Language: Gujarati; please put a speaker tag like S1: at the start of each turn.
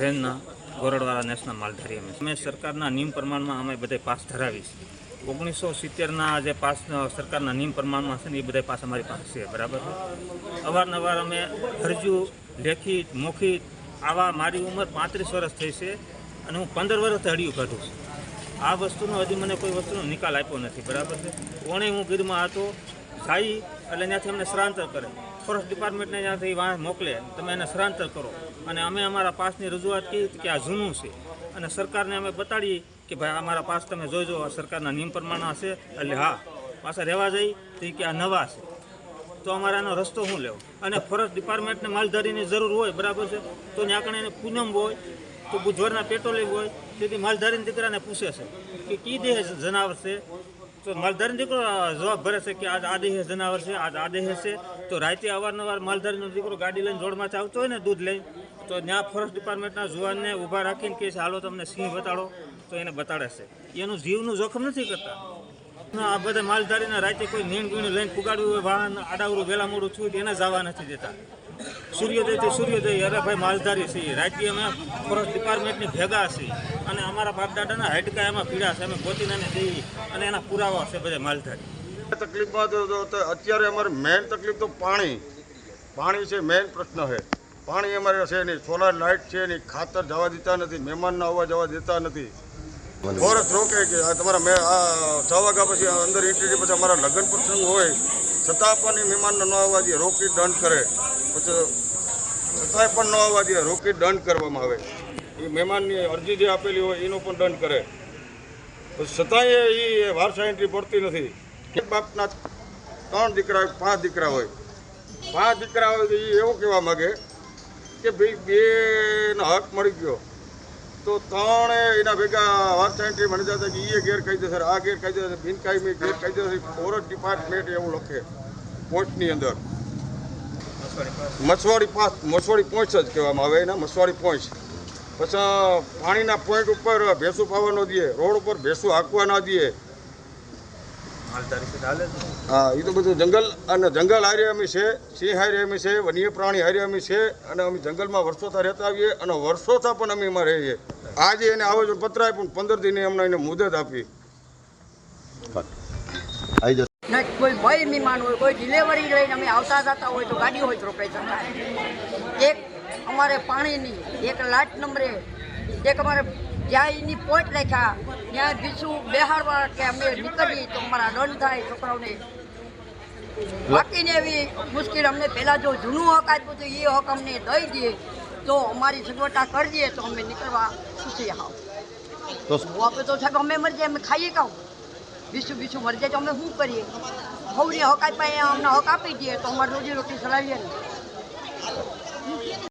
S1: રેનના ગોરડવાળા નેશનલ માલધારી અમે. અમે સરકારના નિયમ પ્રમાણમાં અમે બધા પાસ ધરાવીશ ઓગણીસો સિત્તેરના જે પાસ સરકારના નિયમ પ્રમાણમાં છે ને એ બધા પાસ અમારી પાસે છે, બરાબર અવારનવાર અમે અરજીઓ લેખિત મોખિત આવા મારી ઉંમર પાંત્રીસ વર્ષ થઈ છે અને હું પંદર વર્ષથી હડિયું કાઢું છું. આ વસ્તુનો હજી મને કોઈ વસ્તુનો નિકાલ આપ્યો નથી, બરાબર છે? કોણે હું ગીરમાં હતો જાય એટલે ત્યાંથી અમને સ્થળાંતર કરે. ફોરેસ્ટ ડિપાર્ટમેન્ટને ત્યાંથી વાહ મોકલે. તમે એને સ્થળાંતર કરો. અને અમે અમારા પાસની રજૂઆત કરી કે આ જૂનું છે. અને સરકારને અમે બતાડીએ કે ભાઈ અમારા પાસ તમે જોઈજો આ સરકારના નિયમ પ્રમાણે હશે એટલે હા, પાછા રહેવા જઈ તો કે આ નવા છે. તો અમારે આનો રસ્તો શું લેવો? અને ફોરેસ્ટ ડિપાર્ટમેન્ટને માલધારીની જરૂર હોય, બરાબર છે? તો ત્યાં કણે એને પૂનમ હોય, તો બુધવારના પેટ્રોલિંગ હોય, તેથી માલધારીના દીકરાને પૂછે છે કે કી દેહ જનાવર છે? તો માલધારી દીકરો જવાબ ભરે છે કે આજ આ જનાવર છે, આજ આ છે. તો રાતે અવારનવાર માલધારીનો દીકરો ગાડી લઈને જોડમાંથી આવતો હોય ને દૂધ લઈ તો ત્યાં ફોરેસ્ટ ડિપાર્ટમેન્ટના જુવાનને ઊભા રાખીને કહે છે, હાલો, તમને સિંહ બતાડો. તો એને બતાડે છે. એનું જીવનું જોખમ નથી કરતા. આ બધા માલધારીના રાતે કોઈ નીણ બીણ લઈને પુગાડ્યું હોય, વાહન, આડાવડું વેલા મોડું થયું એને જવા નથી દેતા. સૂર્યોદયથી સૂર્યોદય હરેભાઈ માલધારી છીએ રાતે અમે ફોરેસ્ટ ડિપાર્ટમેન્ટની ભેગા છીએ. અને અમારા બાપદાદાના હાડકા એમાં પીડા છે. અમે ગોતીને જઈએ. અને એના પુરાવા છે બધા માલધારી.
S2: તકલીફમાં અત્યારે અમારે મેઇન તકલીફ તો પાણી. પાણી છે મેઇન પ્રશ્ન છે. પાણી અમારે છે નહીં. સોલાર લાઇટ છે નહીં. ખાતર જવા દેતા નથી. મહેમાનના આવવા જવા દેતા નથી. ફોરેસ્ટ રોકે કે તમારા મે આ છ વાગ્યા પછી અંદર એન્ટ્રી પછી અમારા લગ્ન પ્રસંગ હોય. છતાં પણ એ મહેમાનને ન આવવા દે, રોકી દંડ કરે. પછી છતાંય પણ ન આવવા દે, રોકી દંડ કરવામાં આવે. એ મહેમાનની અરજી જે આપેલી હોય, એનો પણ દંડ કરે. પછી છતાંય એ વારસા એન્ટ્રી પડતી નથી. એક બાપના ત્રણ દીકરા, પાંચ દીકરા હોય. પાંચ દીકરા હોય તો એ એવું કહેવા માગે કે ભાઈ બેનો હક મળી ગયો. તો ત્રણે એના ભેગા એન્ટ્રી મળી જતા કે એ ગેરકાયદેસર આ ગેરકાયદેસર બિનકાયમી ગેરકાયદેસર ફોરેસ્ટ ડિપાર્ટમેન્ટ એવું લખે પોસ્ટની અંદર. મસવાડી પાસ મસવાડી પોઈન્ટ જ કહેવામાં આવે એના, મસવાડી પોઈન્ટ. પછી પાણીના પોઈન્ટ ઉપર ભેંસું પાવા ન દે, રોડ ઉપર ભેંસું હાંકવા ના દે
S1: માલધારી છે હાલે જ ને.
S2: હા એ તો બધું જંગલ અને જંગલ હારે અમે છે સિંહ હારે અમે છે વન્ય પ્રાણી હારે અમે છે અને અમે જંગલમાં વર્ષોતા રહેતા આવીએ અને વર્ષોતા પણ અમે એમાં રહીએ. આજે એને આવેદન પત્ર આપ્યું પંદર દિને અમને એને મુદત આપી.
S3: કોઈ ભય મહેમાન હોય કોઈ ડિલેવરી લઈને અમે આવતા જતા હોય તો ગાડી હોય તો રોકાઈ એક અમારે પાણીની એક લાટ નંબરે એક અમારે જ્યાં એની પોઈન્ટ રાખ્યા ત્યાં બીજું બેહાડવા કે અમે નીકળીએ તો અમારા દંડ થાય છોકરાઓને. બાકીને એવી મુશ્કેલ અમને પહેલાં જો જૂનું હક આપ્યું હતું એ હક અમને દઈ દઈએ તો અમારી સગવડતા કરી દઈએ તો અમે નીકળવા ખુશી આવ
S4: તો
S3: આપે તો સાહેબ અમે મરી જાય અમે ખાઈએ કહું બીસું બીસું મરી જાય તો અમે શું કરીએ? સૌને હક આપ્યા અમને હક આપી દઈએ તો અમારે રોજી રોટી ચલાવીએ ને.